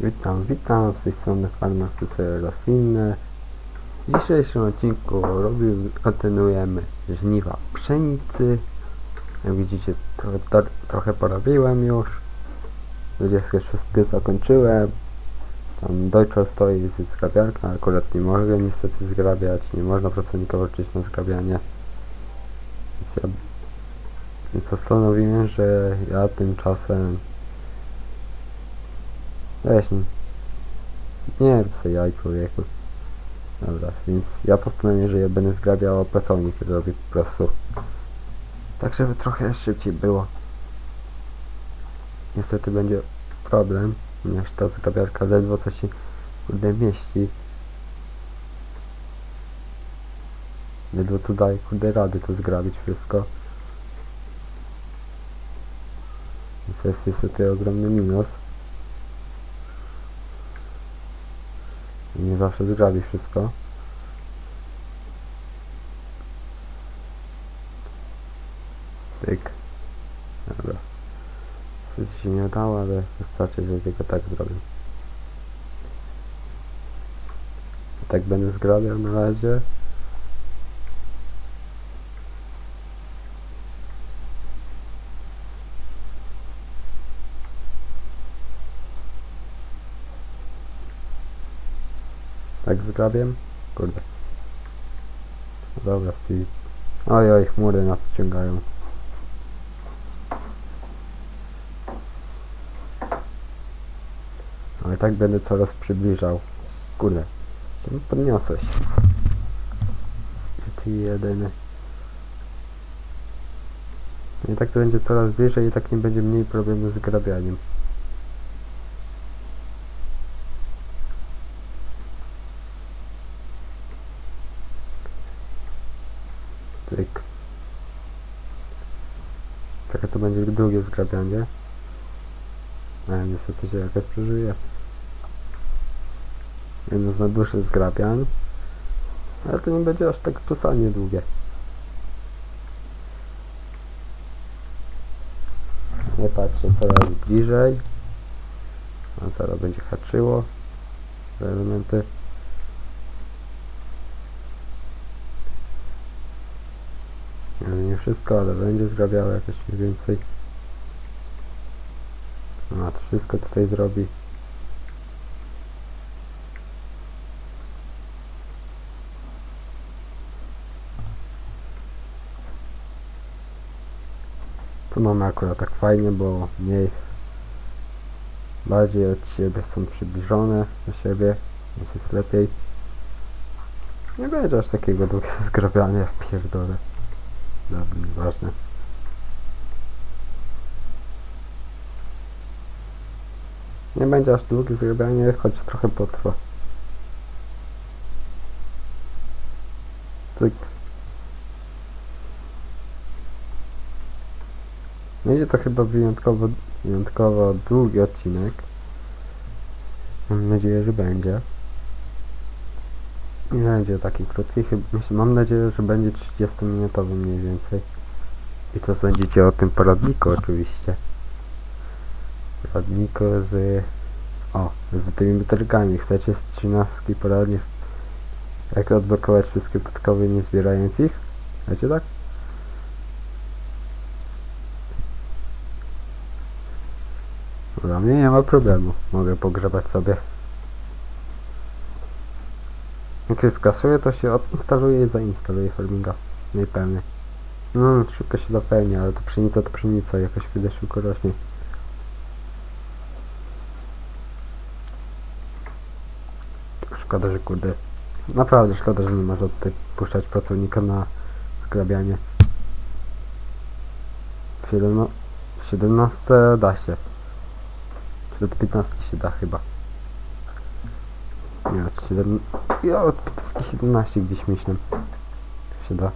Witam, witam, z tej strony Farmacycer Rosinne. W dzisiejszym odcinku robił, kontynuujemy żniwa pszenicy. Jak widzicie, to, to, trochę porobiłem już. 26 zakończyłem. Tam Deutscher stoi zgrabiarka, akurat nie mogę niestety zgrabiać, nie można pracownikowo liczyć na zgrabianie. Więc ja postanowiłem, że ja tymczasem Weź nie. Nie rób sobie jaj człowieku. Dobra, więc ja postanowiłem, że ja będę zgrabiał, pracownik robi po prostu. Tak, żeby trochę szybciej było. Niestety będzie problem, ponieważ ta zgrabiarka ledwo co się kurde mieści. Ledwo co daje kurde rady to zgrabić wszystko. Więc jest niestety ogromny minus. Zawsze zgrabi wszystko. Tyk. Dobra. Niestety się nie udało, ale wystarczy, że tylko tak zrobię. Tak będę zgrabiał na razie. Tak zgrabiam? Kurde. Dobra, wpij. Oj, oj, chmury nas ciągają. Ale tak będę coraz przybliżał. Kurde. Czemu podniosłeś? Ty jedyny. I tak to będzie coraz bliżej i tak nie będzie mniej problemu z grabianiem. Tyk. Trochę to będzie długie zgrabianie. Się jakoś przeżyje. Jedno z najdłuższych zgrabiań. Ale to nie będzie aż tak przesadnie długie. Nie patrzę coraz bliżej. A zaraz będzie haczyło. Te elementy. Ale nie wszystko, ale będzie zgrabiało jakoś mniej więcej. A to wszystko tutaj zrobi. Tu mamy akurat tak fajnie, bo mniej bardziej od siebie są przybliżone do siebie, więc jest lepiej. Nie będzie aż takiego długiego zgrabiania, pierdolę. Dobra, nieważne. Nie będzie aż długie zgrabianie, choć trochę potrwa. Cyk. Będzie to chyba wyjątkowo, wyjątkowo długi odcinek. Mam nadzieję, że będzie. Nie będzie taki krótki, mam nadzieję, że będzie 30 minutowy mniej więcej. I co sądzicie o tym poradniku oczywiście? Poradniku z... O, z tymi butelkami. Chcecie z 13 poradnik jak odblokować wszystkie dodatkowe nie zbierając ich? Wiecie tak? Dla mnie nie ma problemu. Mogę pogrzebać sobie. Jak się skasuje, to się odinstaluje i zainstaluje farminga. Najpewniej. No, szybko się dopełnia, ale to pszenica to pszenica, jakoś kiedy szybko rośnie. Szkoda, że kurde. Naprawdę szkoda, że nie można tutaj puszczać pracownika na zgrabianie. W 17, 17 da się. Czy do 15 się da chyba. Nie, od 7... Ja od 17 gdzieś myślę. Się da.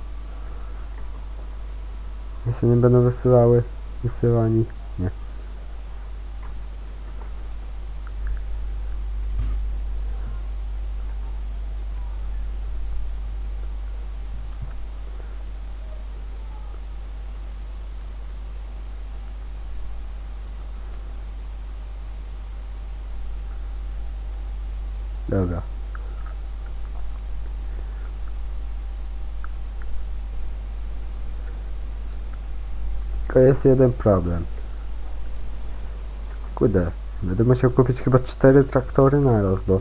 Jeśli nie będą wysyłały, wysyłani, nie. Dobra. Tylko jest jeden problem. Kurde, będę musiał kupić chyba cztery traktory naraz, bo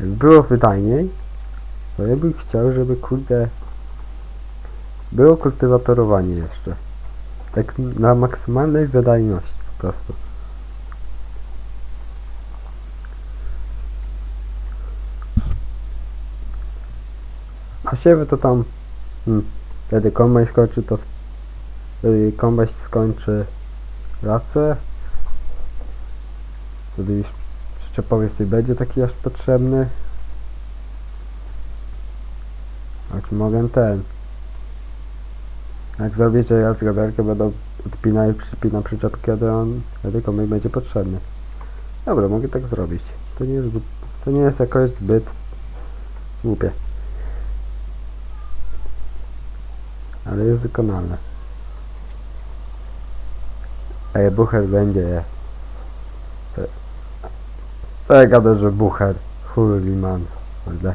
jakby było wydajniej, to ja bym chciał, żeby kurde było kultywatorowanie jeszcze. Tak na maksymalnej wydajności po prostu. A siewy to tam hmm, wtedy kombajn skończy to wtedy kombajn skończy pracę wtedy już przyczepowiec będzie taki aż potrzebny. Czy mogę ten. Jak zrobię, że ja zgrabiarkę będę odpinał i przypinał przyczepki, to on wtedy kombajn będzie potrzebny. Dobra, mogę tak zrobić. To nie jest, to nie jest jakoś zbyt głupie ale jest wykonalne. Ej, bucher będzie. Co, ja gadę, że bucher? Huliman. Kurde.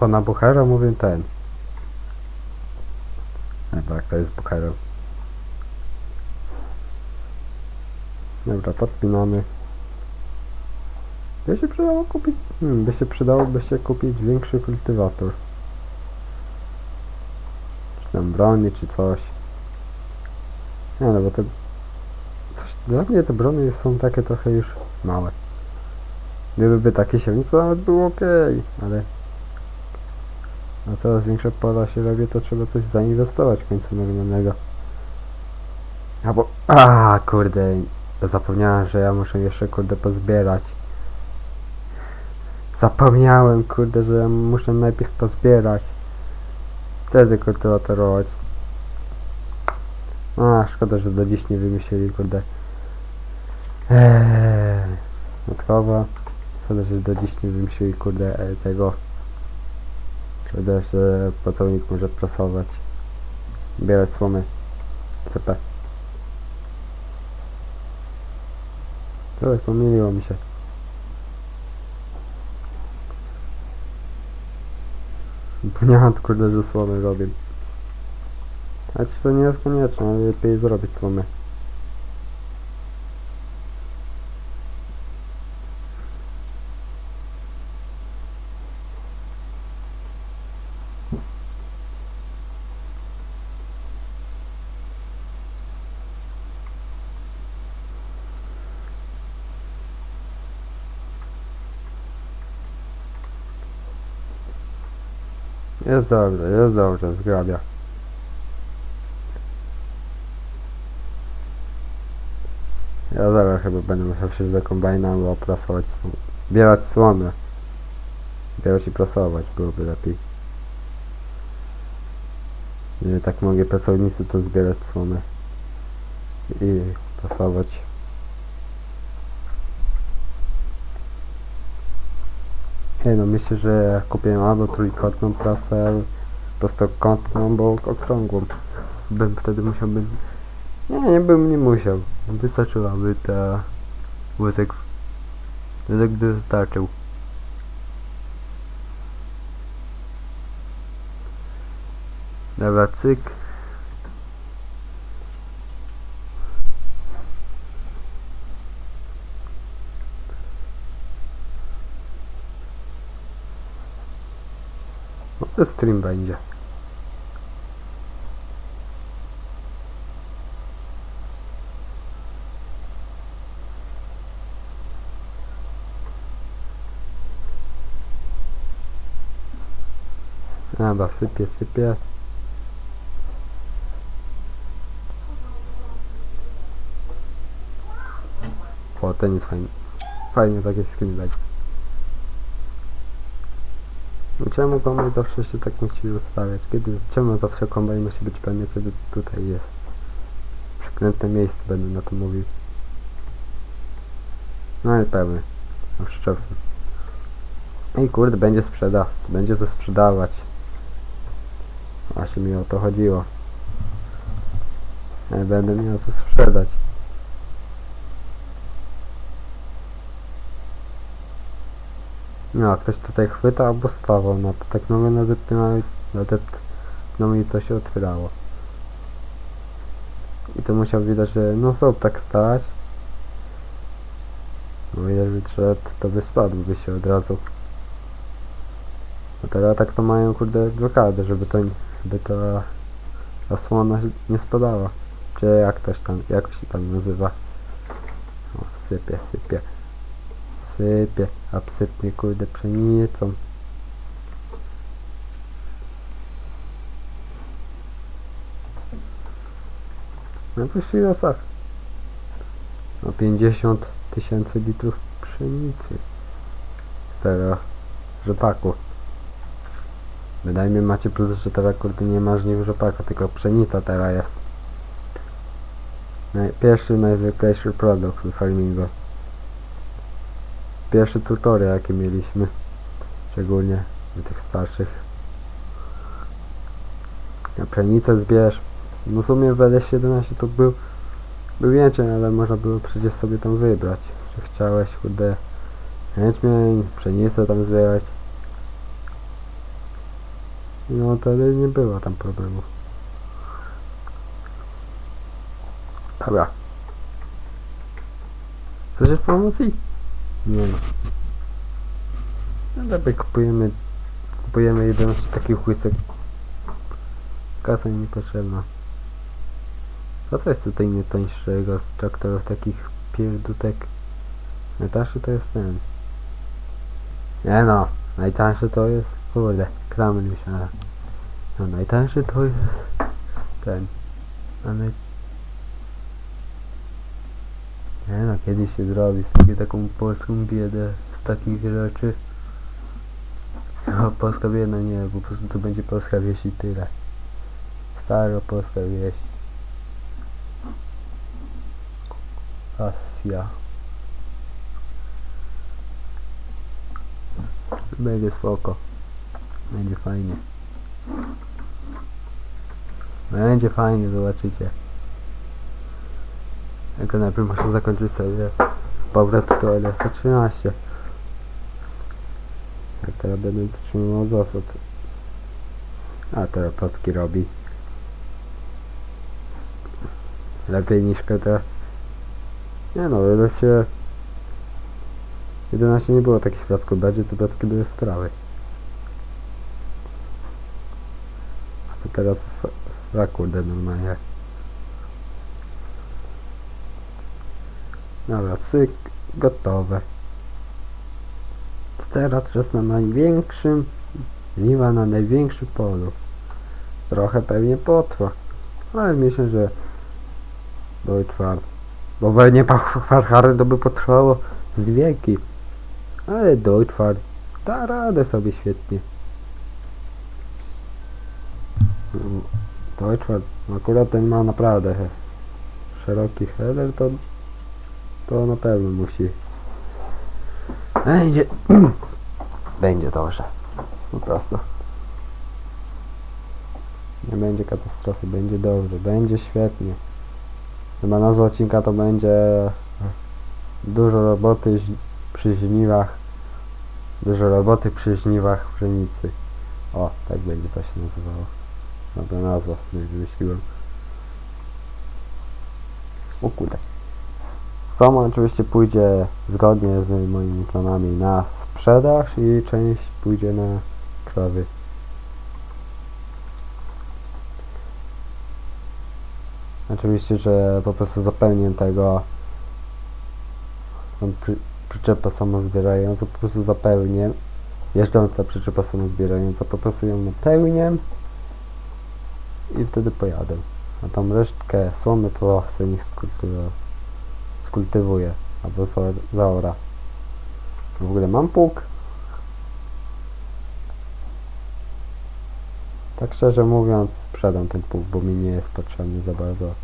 Bo na buchera mówię ten. Nie, tak, to jest bucherem. Dobra, podpinamy. By się przydało kupić... Hmm, by się przydałoby się kupić większy kultywator tam broni, czy coś. Nie no, bo te... Coś, dla mnie te broni są takie trochę już małe. Gdyby by takie siewnik, to nawet było ok, ale... A coraz większe pola się robi, to trzeba coś zainwestować w końcu normalnego. Albo... A kurde, zapomniałem, że ja muszę jeszcze kurde pozbierać. Zapomniałem kurde, że ja muszę najpierw pozbierać. Wtedy kultywatorować. A, szkoda, że do dziś nie wymyślili, kurde. Eee, matkowa. Szkoda, że do dziś nie wymyślili, kurde, e, tego. Szkoda, że pracownik może prasować. Bierać słomy. CP. Oj, pomyliło mi się. Zapomniałem kurde, że słomy robię. Znaczy to nie jest konieczne, lepiej zrobić słomy. Jest dobrze, jest dobrze, zgrabia. Ja zaraz chyba będę musiał się za kombajnem bo prasować, zbierać słomę. Zbierać i prasować byłoby lepiej. Nie tak mogę pracownicy to zbierać słomę. I prasować. No, myślę, że kupię albo trójkątną prasę, prostokątną, bo okrągłą. Bym wtedy musiałbym... Nie, nie bym nie musiał. Wystarczyłaby ta... wózek... Wózek by wystarczył. Dobra, cyk. Stream będzie. Dobra, sypie, sypie. O, ten jest fajny. Fajnie takie. No Czemu kombajn zawsze się tak musi ustawiać? Kiedy, czemu zawsze kombajn musi być pewnie, kiedy tutaj jest? Przekrętne miejsce będę na to mówił. No i pewny. No przyczepny. Ej kurde, będzie sprzeda. Będzie to sprzedawać. Właśnie mi o to chodziło. Będę miał co sprzedać. No, ktoś tutaj chwyta albo stawał na to. Tak nowe nadepnęło, nadepnęło i to się otwierało. I to musiał widać, że no stop tak stać. No jeżeli trzeba, to by spadł by się od razu. A teraz tak to mają kurde blokadę, żeby to, żeby ta osłona nie spadała. Czy jak ktoś tam, jak się tam nazywa. O, sypie, sypie. Sypie, a kurde pszenicą. No coś w silosach. No 50 tysięcy litrów pszenicy. Zero rzepaku. Wydajmy macie plus, że teraz kurde nie ma żniw rzepaku, tylko pszenica teraz jest. Pierwszy najzwyklejszy produkt w farmingu. Pierwsze tutorial jakie mieliśmy. Szczególnie u tych starszych. Na pszenicę zbierz. No w sumie w LS17 to był był jęczmień, ale można było przecież sobie tam wybrać. Że chciałeś kurde jęczmień, pszenicę tam zbierać. No wtedy nie było tam problemu. Dobra. Coś jest promocji? Nie no. No dobra, kupujemy kupujemy 11 takich łysek. Kasa niepotrzebna. A co jest tutaj najtańszego z traktorów takich pierdutek? Najtańszy to jest ten. Nie no, najtańszy to jest. Kurde, kramer myślałem. No najtańszy to jest ten. A naj... Nie no, kiedyś się zrobi z taką polską biedę z takich rzeczy. No, polska bieda nie, po prostu to będzie polska wieś i tyle. Stara polska wieś. Asia. Będzie spoko. Będzie fajnie. Będzie fajnie, zobaczycie. Tylko najpierw muszę zakończyć sobie powrót do LS13. Jak teraz będę trzymał zasad. A teraz plotki robi. Lepiej niż KT. Nie no, ale się... 11 nie było takich placków, będzie te placki były strały. A to teraz a kurde normalnie. Dobra, cyk, gotowe. To teraz czas na największym, liwa na największym polu. Trochę pewnie potrwa, ale myślę, że Deutschland. Bo pewnie Farhary to by potrwało z wieki. Ale Deutschland da radę sobie świetnie. Mm, Deutschland, akurat ten ma naprawdę szeroki header, to to na pewno musi. Będzie. będzie dobrze. Po prostu. Nie będzie katastrofy, będzie dobrze, będzie świetnie. Chyba nazwa odcinka to będzie dużo roboty przy żniwach. Dużo roboty przy żniwach pszenicy. O, tak będzie to się nazywało. Dobra nazwa sobie wymyśliłem. O kurde. Sama oczywiście pójdzie zgodnie z moimi planami na sprzedaż i część pójdzie na krowy. Oczywiście, że po prostu zapełnię tego tą przy, przyczepę samozbierającą, po prostu zapełnię jeżdżąca przyczepa samozbierająca, po prostu ją napełnię i wtedy pojadę. A tą resztkę słomy to sobie niech skultywuję, skultywuję albo za- zaora. W ogóle mam pług. Tak szczerze mówiąc, sprzedam ten pług, bo mi nie jest potrzebny za bardzo.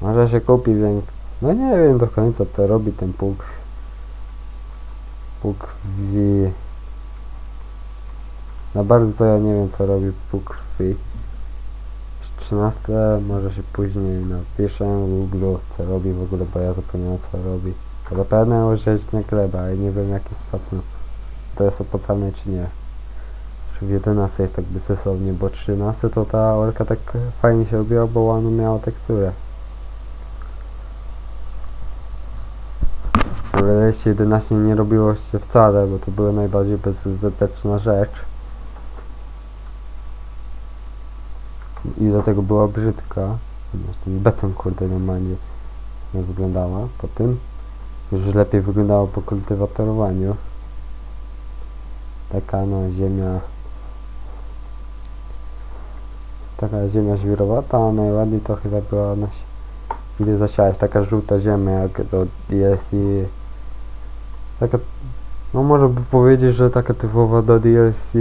Może się kupi więk... No nie wiem do końca co robi ten pług. Pług krwi. Na bardzo to ja nie wiem co robi pług krwi. 13 może się później napiszę w Google co robi w ogóle, bo ja zapomniałem co robi. Zapewne użyć na glebę, ale nie wiem jakie stopniu. To jest opłacalne czy nie. Czy w 11 jest tak by sensownie, bo 13 to ta orka tak fajnie się robiła, bo ona miała teksturę. Ale jeśli 11 nie robiło się wcale, bo to była najbardziej bezużyteczna rzecz. I do tego była brzydka. Beton kurde normalnie nie wyglądała po tym. Już lepiej wyglądało po kultywatorowaniu. Taka no ziemia taka ziemia żwirowata, a najładniej to chyba była na gdy zasiałeś taka żółta ziemia jak to jest i taka no można by powiedzieć, że taka typowa do DLC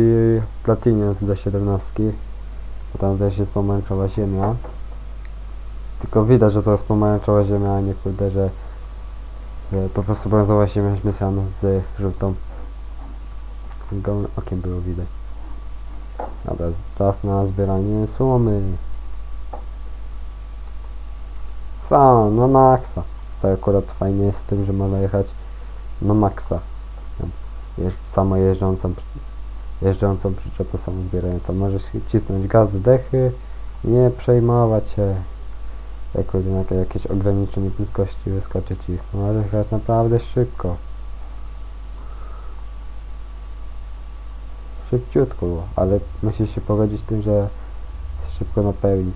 Platinum do 17 bo tam też jest pomarańczowa ziemia tylko widać, że to jest pomarańczowa ziemia, a nie kurde, że, po prostu brązowa ziemia zmieszana z żółtą gołym okiem było widać Dobra, czas na zbieranie słomy. Co, na maksa. To akurat fajnie jest z tym, że można jechać na maksa. Jeż, samo jeżdżącą, jeżdżącą przyczepę samo zbierającą. Możesz cisnąć gaz, dechy, nie przejmować się. Jak jednak jakieś ograniczenie prędkości wyskoczy ci. Możesz jechać naprawdę szybko. szybciutko, ale musisz się pogodzić z tym, że szybko napełni.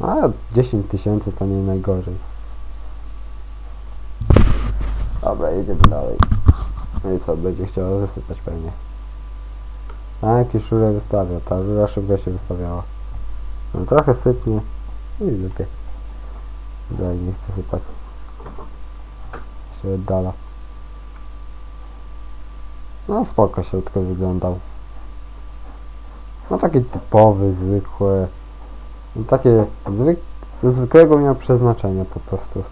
A 10 tysięcy to nie najgorzej. Jedziemy dalej. No i co, będzie chciała wysypać pewnie. A jakie szurę wystawia, ta rura szybko się wystawiała. No trochę sypnie i lepiej. Dalej nie chcę sypać. Się oddala. No spoko środko wyglądał. No taki typowy, zwykły. No takie zwyk zwykłego miał przeznaczenia po prostu.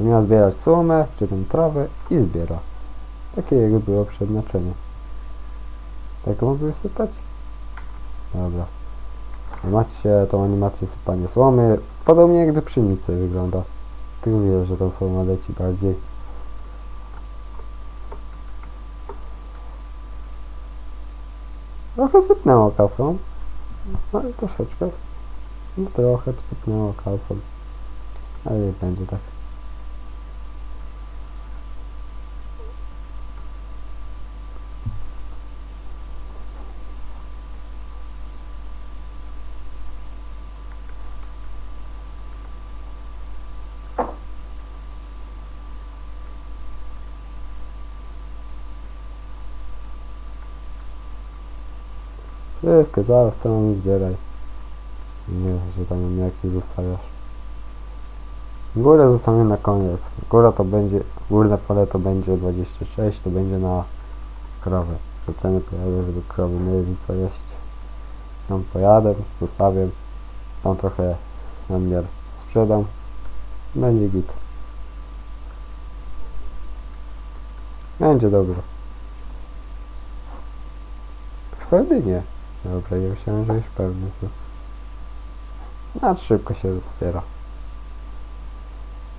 Że miał zbierać słomę, czy tą trawę i zbiera. Takie jego było przeznaczenie. Tak mogę wysypać? Dobra. Macie tą animację sypania słomy. Podobnie jak do pszenicy wygląda. Tylko widać, że tą słoma leci bardziej. Trochę sypnęło kasą. No ale troszeczkę. No trochę sypnęło kasą. Ale będzie tak. Wszystko, zaraz całą zbieraj. Nie, że tam jakie zostawiasz. Górę zostawię na koniec. Góra to będzie, górne pole to będzie 26, to będzie na krowę. Że ceny pojadę, żeby krowy mieli co jeść. Tam pojadę, zostawię. Tam trochę namiar sprzedam. Będzie git. Będzie dobrze. Pewnie nie. Dobra, ja myślałem, że już pewny to. No, szybko się otwiera.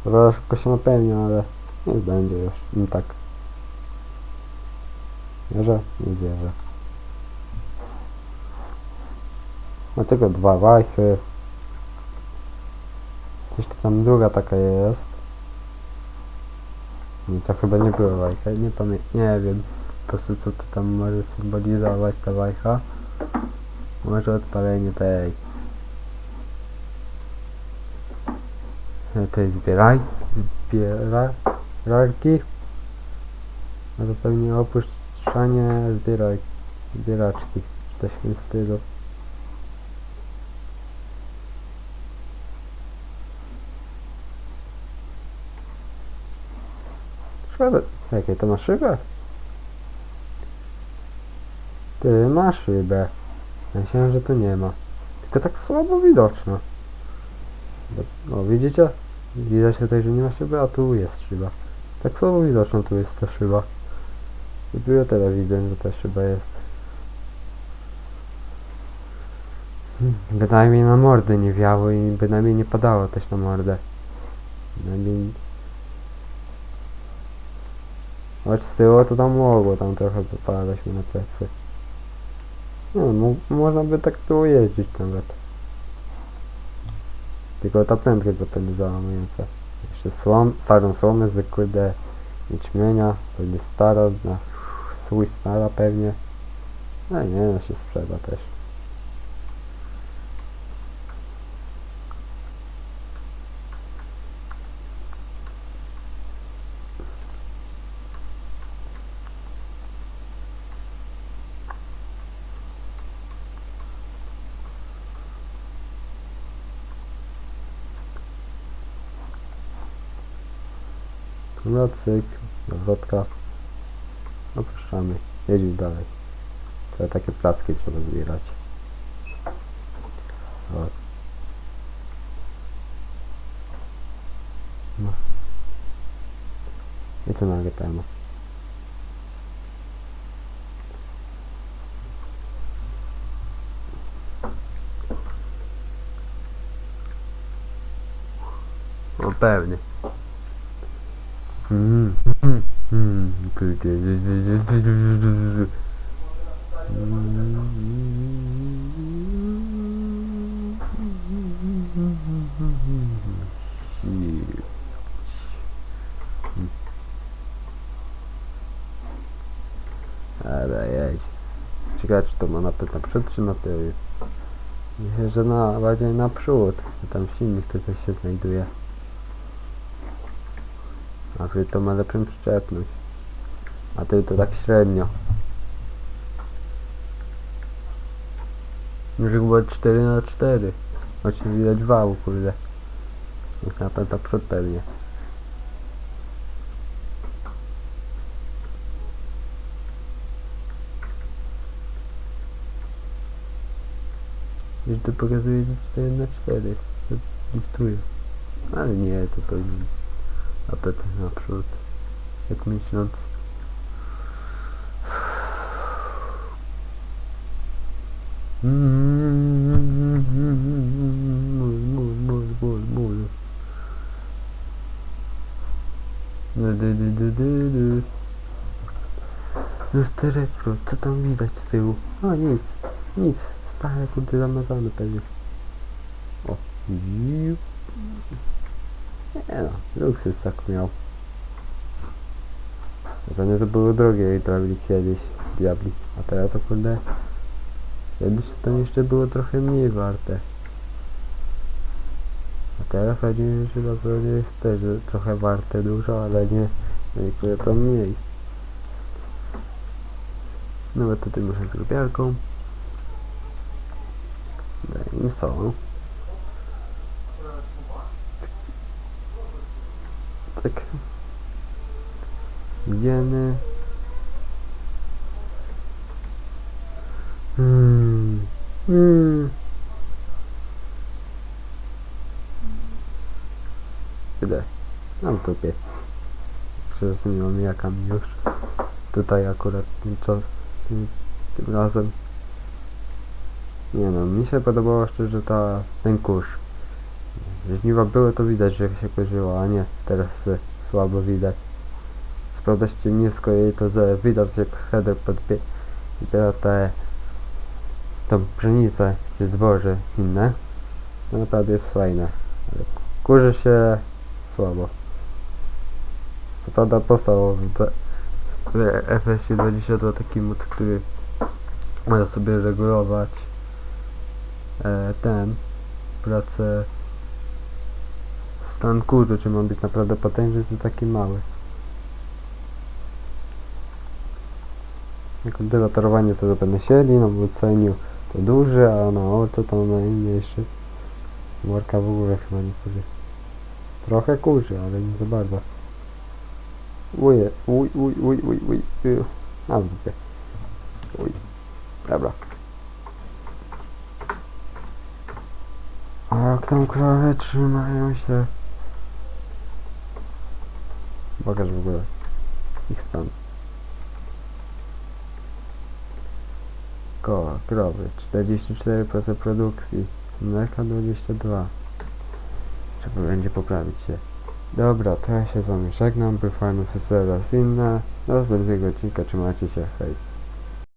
Dobra, szybko się napełnia, ale nie będzie już. No tak. Wierzę? Nie wierzę. Ma tylko dwa wajchy. Jeszcze tam druga taka jest. Nie, to chyba nie była wajcha, nie pamiętam, nie wiem po prostu co to tam może symbolizować ta wajcha. Może odpalenie tej tej zbieraj zbierarki może pewnie opuszczanie zbieraj zbieraczki czy coś w tym stylu Szkoda, jakie to ma szybę? Ty, ma szybę. Myślałem, że to nie ma. Tylko tak słabo widoczna. O, widzicie? Widać tutaj, że nie ma szyby, a tu jest szyba. Tak słabo widoczna tu jest ta szyba. Dopiero teraz widzę, że ta szyba jest. Bynajmniej na mordę nie wiało i bynajmniej nie padało też na mordę. Bynajmniej... Choć z tyłu to tam mogło tam trochę popadać mi na plecy. No, mo można by tak było jeździć nawet. Tylko ta prędkość zapewne załamująca. Jeszcze słom, starą słomę z kurde jęczmienia, pewnie stara, na swój stara pewnie. No i nie, no się sprzeda też. No cyk, zawrotka. Opuszczamy. Jedźmy dalej. To takie placki trzeba zbierać. No. I co na temu? O pewnie. Ale jedź. Ciekawe czy to ma napęd naprzód czy na tył? Myślę, że na, bardziej naprzód. Tam silnik tutaj się znajduje. A wy to ma lepszą przyczepność. A ty to tak średnio. Już było 4 na 4 Choć nie widać wału, kurde. Jak napęd naprzód pewnie. Już to pokazuje, że 4 na 4 To diktuje. Ale nie, to powinien napęd naprzód. Jak myśląc. Mól, mól, mól, mól. Lustereczko, co tam widać z tyłu? A nic, nic. Stare kurde zamazane pewnie. O. Nie no, luksus tak miał. Pewnie to były drogie hydraulik kiedyś, diabli. A teraz to kurde... Kiedyś to tam jeszcze było trochę mniej warte. A teraz chodzi mi, że naprawdę jest też trochę warte dużo, ale nie, niektóre to mniej. No bo tutaj muszę z grubiarką. Daj mi solą. Tak. Idziemy. Hmm. Hmm. Idę. Mam tupie. Przecież z tymi omijakami już. Tutaj akurat tym, tym, tym razem. Nie no, mi się podobało szczerze ta, ten kurz. Żniwa były to widać, że się kurzyło, a nie teraz słabo widać. Co prawda ścienisko jej to że widać jak header podbiera te tą pszenicę czy zboże inne. To naprawdę jest fajne. Ale kurzy się słabo. Co prawda te- w FS 22 taki mod, który może sobie regulować e, ten pracę stan kurzu, czy ma być naprawdę potężny, czy taki mały. Jako delatorowanie to będę siedli, no bo cenił to duże, a na oczy to na inne jeszcze Morka w ogóle chyba nie kurzy. Trochę kurzy, ale nie za bardzo. Uje, uj, uj, uj, uj, uj, uj. A w dupie. Uj. Dobra. A jak tam krowy trzymają się? Pokaż w ogóle ich stan. koła, krowy, 44% produkcji, mleka 22. Trzeba będzie poprawić się. Dobra, to ja się z wami żegnam, by farmy raz inne. Do następnego odcinka, trzymajcie się, hej.